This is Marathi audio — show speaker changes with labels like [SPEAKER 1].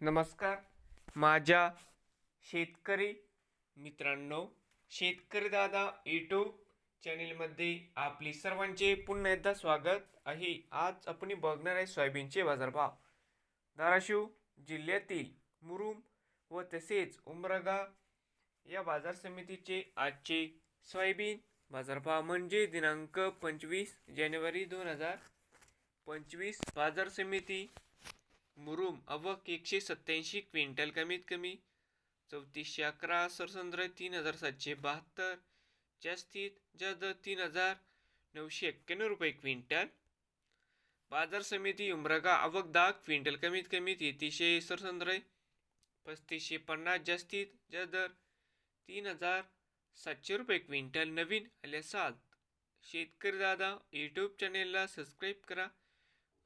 [SPEAKER 1] नमस्कार. माझ्या शेतकरी मित्रांनो शेतकरी दादा यूट्यूब चॅनेलमध्ये आपली सर्वांचे पुन्हा एकदा स्वागत आहे. आज आपण बघणार आहे सोयाबीनचे बाजारभाव. धाराशिव जिल्ह्यातील मुरुम व तसेच उमरगा या बाजार समितीचे आजचे सोयाबीन बाजारभाव म्हणजे दिनांक पंचवीस जानेवारी दोन हजार पंचवीस. बाजार समिती मुरुम अवक एकशे सत्याऐंशी क्विंटल कमीत कमी चौतीसशे अकरा सरसंद्र तीन हजार सातशे बहात्तर जास्तीत जास्त तीन हजार नऊशे एक्क्याण्णव रुपये क्विंटल. बाजार समिती उमरगा अवक दहा क्विंटल कमीत कमी तेहतीसशे सरसंद्र पस्तीसशे पन्नास जास्तीत जास्त दर तीन हजार सातशे रुपये क्विंटल. नवीन आल्यासाल शेतकरी दादा यूट्यूब चॅनेलला सबस्क्राईब करा.